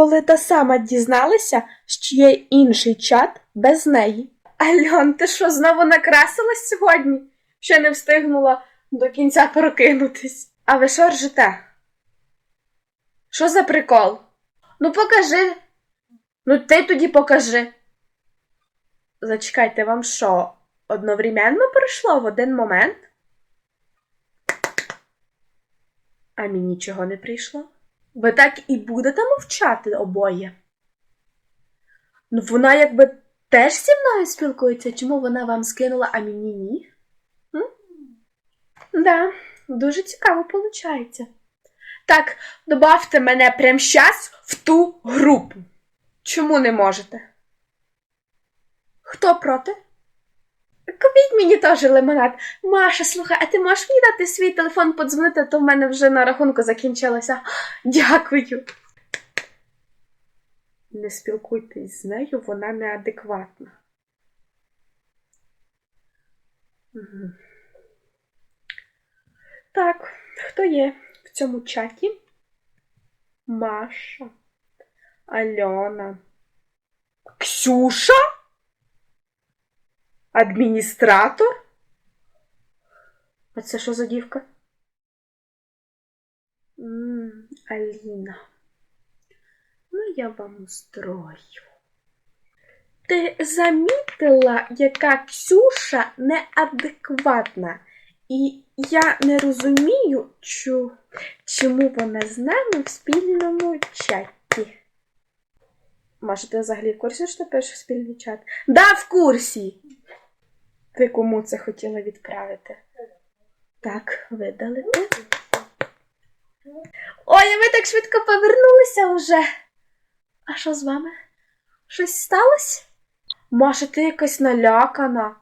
коли та сама дізналася, що є інший чат без неї. Альон, ти що, знову накрасилась сьогодні? Ще не встигнула до кінця прокинутись. А ви що ржете? Що за прикол? Ну покажи. Ну ти тоді покажи. Зачекайте, вам що, одновременно прийшло в один момент? А мені нічого не прийшло. Ви так і будете мовчати обоє. Ну, вона якби теж зі мною спілкується, чому вона вам скинула, а мені ні? М? Да, дуже цікаво виходить. Так, добавте мене прямо щас в ту групу. Чому не можете? Хто проти? Купіть мені теж лимонад. Маша, слухай, а ти можеш мені дати свій телефон подзвонити, а то в мене вже на рахунку закінчилося. Дякую. Не спілкуйтесь з нею, вона неадекватна. Так, хто є в цьому чаті? Маша, Альона, Ксюша? Адміністратор? А це що за дівка? м Аліна. Ну, я вам устрою. Ти замітила, яка Ксюша неадекватна, і я не розумію, чу, чому вона з нами в спільному чаті. Може, ти взагалі в курсі, що ти пишеш в спільний чат? Да, в курсі! Ти кому це хотіла відправити? Так, видалити. Ой, а ви так швидко повернулися вже. А що з вами? Щось сталося? Маша, ти якась налякана.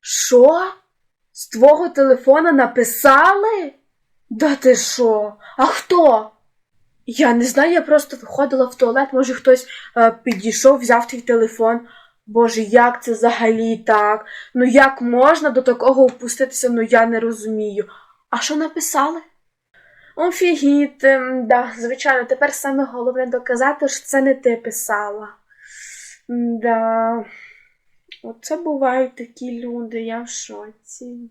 Що? З твого телефона написали? Да ти що? А хто? Я не знаю, я просто виходила в туалет, може хтось е, підійшов, взяв твій телефон. Боже, як це взагалі так? Ну як можна до такого опуститися, ну я не розумію. А що написали? Офігіт, да, звичайно, тепер саме головне доказати, що це не ти писала. Да. Оце бувають такі люди, я в шоці.